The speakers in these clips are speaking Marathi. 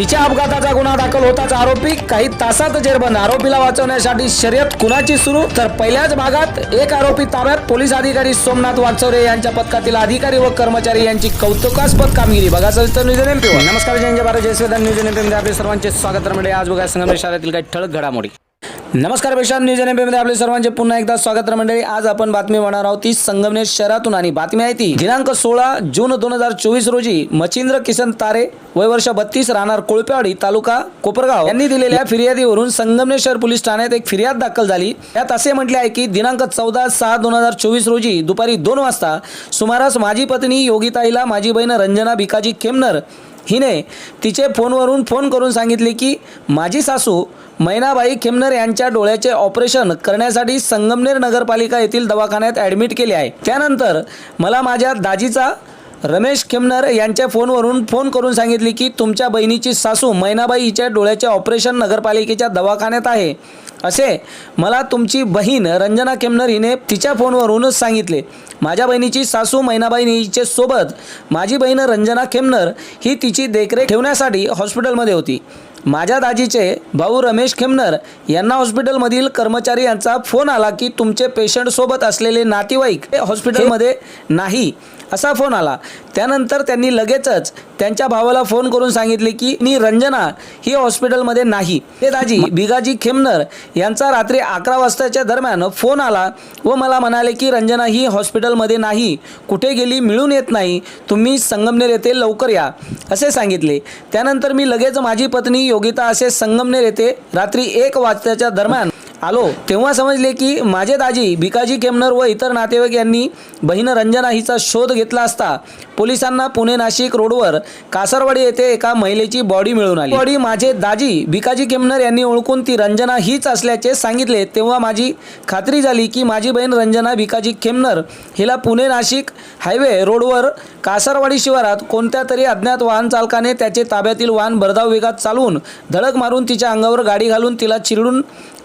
तिच्या अपघाताचा गुन्हा दाखल होताच आरोपी काही तासात जेरबंद. आरोपीला वाचवण्यासाठी शर्यत कुणाची सुरू? तर पहिल्याच भागात एक आरोपी ताब्यात. पोलीस अधिकारी सोमनाथ वाचवरे यांच्या पथकातील अधिकारी व कर्मचारी यांची कौतुकास्पद कामगिरी. बघा सविस्तर न्यूज एम नमस्कार जय भारत जय श्रीराम न्यूज एम आपले सर्वांचे स्वागत. रमडे म्हणजे आज बघा संगमेश्वरातील काही ठळक घडामोडी. नमस्कार पेशाब न्यूज एन आपले सर्वांचे पुन्हा एकदा स्वागत मंडळी आज आपण बातमी म्हणणार आहोत ती संगमनेर शहरातून आणि बातमी आहे ती. दिनांक सोळा जून दोन हजार चोवीस रोजी मच्छिंद्र किसन तारे वय वर्ष बत्तीस राहणार कोळपेवाडी तालुका कोपरगाव यांनी दिलेल्या फिर्यादीवरून संगमनेर शहर पोलीस ठाण्यात एक फिर्याद दाखल झाली. त्यात असे म्हटले आहे की दिनांक चौदा सहा दोन हजार चोवीस रोजी दुपारी दोन वाजता सुमारास माझी पत्नी योगिताईला माझी बहीण रंजना भिकाजी खेमनर हिने तिचे फोनवरून फोन करून सांगितले की माझी सासू मैनाबाई खेमनर यांच्या डोळ्याचे ऑपरेशन करण्यासाठी संगमनेर नगरपालिका येथील दवाखान्यात ॲडमिट केले आहे. त्यानंतर मला माझ्या दाजीचा रमेश खेमनर यांच्या फोनवरून फोन करून सांगितले की तुमच्या बहिणीची सासू मैनाबाई हिच्या डोळ्याचे ऑपरेशन नगरपालिकेच्या दवाखान्यात आहे. असे मला तुमची बहीण रंजना खेमनर हिने तिच्या फोनवरूनच सांगितले. माझ्या बहिणीची सासू मैनाबाई हिचे सोबत माझी बहीण रंजना खेमनर ही तिची देखरेख ठेवण्यासाठी हॉस्पिटलमध्ये होती. माझ्या दाजीचे भाऊ रमेश खेमनर यांना हॉस्पिटलमधील कर्मचारी यांचा फोन आला की तुमचे पेशंटसोबत असलेले नातेवाईक हॉस्पिटलमध्ये नाही. असा फोन आला. त्यानंतर त्यांनी लगेचच त्यांच्या भावाला फोन करून सांगितले की मी रंजना ही हॉस्पिटलमध्ये नाही. ते दाजी बिगाजी खेमनर यांचा रात्री अकरा वाजताच्या दरम्यान फोन आला व मला म्हणाले की रंजना ही हॉस्पिटलमध्ये नाही. कुठे गेली मिळून येत नाही. तुम्ही संगमनेर येथे लवकर या. असे सांगितले. त्यानंतर मी लगेच माझी पत्नी योगिता असे संगमनेर येथे रात्री एक वाजताच्या दरम्यान आलो. तेव्हा समजले की माझे दाजी भिकाजी केमनर व इतर नातेवाईक यांनी बहीण रंजना हिचा शोध घेतला असता पोलिसांना पुणे नाशिक रोडवर कासारवाडी येथे एका महिलेची बॉडी मिळून आली. बॉडी माझे दाजी भिकाजी केमनर यांनी ओळखून ती रंजना हीच असल्याचे सांगितले. तेव्हा माझी खात्री झाली की माझी बहीण रंजना भिकाजी खेमनर हिला पुणे नाशिक हायवे रोडवर कासारवाडी शिवारात कोणत्या तरी अज्ञात वाहन चालकाने त्याचे ताब्यातील वाहन भरधाव वेगात चालवून धडक मारून तिच्या अंगावर गाडी घालून तिला चिरडून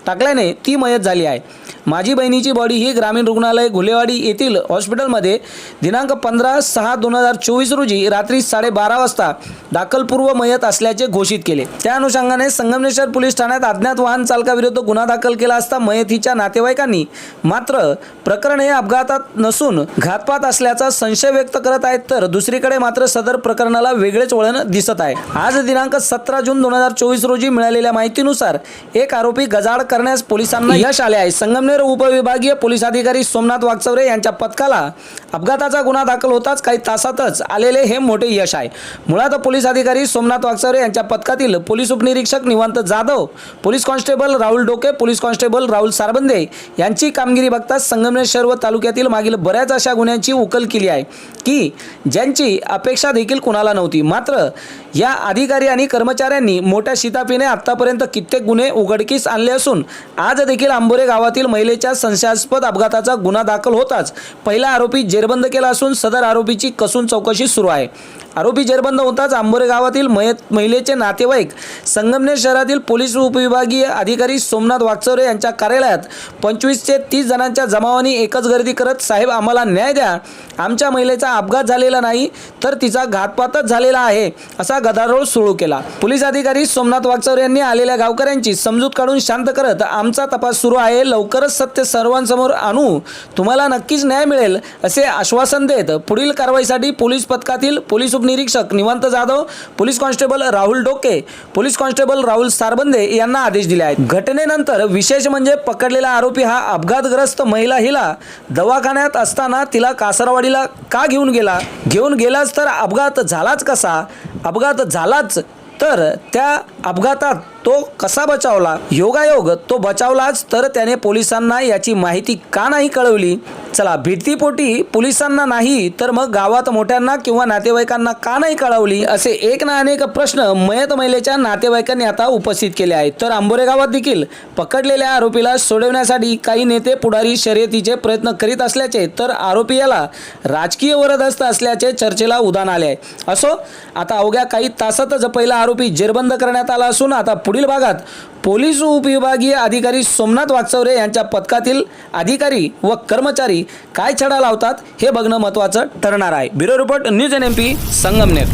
टाकल्याने ती मयत झाली आहे. माझी बहिणीची बॉडी ही ग्रामीण रुग्णालय घुलेवाडी येथील हॉस्पिटलमध्ये दिनांक पंधरा सहा दोन हजार चोवीस रोजी रात्री साडेबारा वाजता दाखलपूर्व मयत असल्याचे घोषित केले. त्या अनुषंगाने संगमनेश्वर पोलीस ठाण्यात अज्ञात वाहन चालकाविरुद्ध गुन्हा दाखल केला असता मयतीच्या नातेवाईकांनी मात्र प्रकरण हे अपघातात नसून घातपात असल्याचा संशय व्यक्त करत आहेत तर दुसरीकडे मात्र सदर प्रकरणाला वेगळेच वळण दिसत आहे. आज दिनांक सतरा जून दोन हजार चोवीस रोजी मिळालेल्या माहितीनुसार एक आरोपी गजाड करण्यास पोलिसांना यश आले आहे. संगमनेर उपविभागीय पोलीस अधिकारी सोमनाथ वागचौरे यांच्या पथकाला अपघाताचा गुन्हा दाखल होताच काही तासातच आलेले हे मोठे यश आहे. मुळात पोलीस अधिकारी सोमनाथ वागचौरे यांच्या पथकातील पोलीस उपनिरीक्षक निवांत Jadhav police constable Rahul Doke police constable Rahul सारबंदे यांची कामगिरी बघताच संगमनेर शहर व तालुक्यातील मागील बऱ्याच अशा गुन्ह्यांची उकल केली आहे की ज्यांची अपेक्षा देखील कुणाला नव्हती. मात्र या अधिकारी आणि कर्मचाऱ्यांनी मोठ्या शिताफीने आतापर्यंत कित्येक गुन्हे उघडकीस आणले असून आज देखील आंबोरे गावातील महिलेच्या संशयास्पद अपघाताचा गुन्हा दाखल होताच पहिला आरोपी जेरबंद केला असून सदर आरोपीची कसून चौकशी सुरू आहे. आरोपी जेरबंद होताच आंबोरे गावातील मय महिलेचे नातेवाईक संगमनेर शहरातील पोलीस उपविभागीय अधिकारी सोमनाथ वागचौरे यांच्या कार्यालयात पंचवीस ते तीस जणांच्या जमावाने एकच गर्दी करत साहेब आम्हाला न्याय द्या. आमच्या महिलेचा अपघात झालेला नाही तर तिचा घातपातच झालेला आहे असा गदारोळ सुरू केला. पोलीस अधिकारी सोमनाथ वागचौरे यांनी आलेल्या गावकऱ्यांची समजूत काढून शांत करत आमचा तपास सुरू आहे. लवकरच सत्य सर्वांसमोर आणू. तुम्हाला नक्कीच न्याय मिळेल असे आश्वासन देत पुढील कारवाईसाठी पोलीस पथकातील पोलीस उपनिरीक्षक निवांत Jadhav police constable Rahul Doke police constable Rahul सारबंदे यांना आदेश दिले आहेत. घटनेनंतर विशेष म्हणजे पकडलेला आरोपी हा अपघातग्रस्त महिला हिला दवाखान्यात असताना तिला कासारवाडीला का घेऊन गेला? घेऊन गेलाच तर अपघात झालाच कसा? अपघात झालाच तर त्या अपघातात तो कसा बचावला? योगायोग तो बचावलाच तर त्याने पोलिसांना याची माहिती का नाही कळवली? चला भीतीपोटी पोलिसांना नाही तर मग गावात मोठ्यांना किंवा नातेवाईकांना का नाही कळवली? असे एक ना अनेक प्रश्न मयत महिलेच्या नातेवाईकांनी आता उपस्थित केले आहेत. तर आंबोरे गावात देखील पकडलेल्या आरोपीला सोडवण्यासाठी काही नेते पुढारी शर्यतीचे प्रयत्न करीत असल्याचे तर आरोपी याला राजकीय वरदस्त असल्याचे चर्चेला उदाहरण आले आहे. असो आता अवघ्या काही तासातच पहिला आरोपी जेरबंद करण्यात आला असून आता पुढील भागात पोलीस उपविभागीय अधिकारी सोमनाथ वाचवरे यांच्या पथकातील अधिकारी व कर्मचारी काय छडा लावतात हे बघणं महत्त्वाचं ठरणार आहे. Bureau report news N M P Sangamner.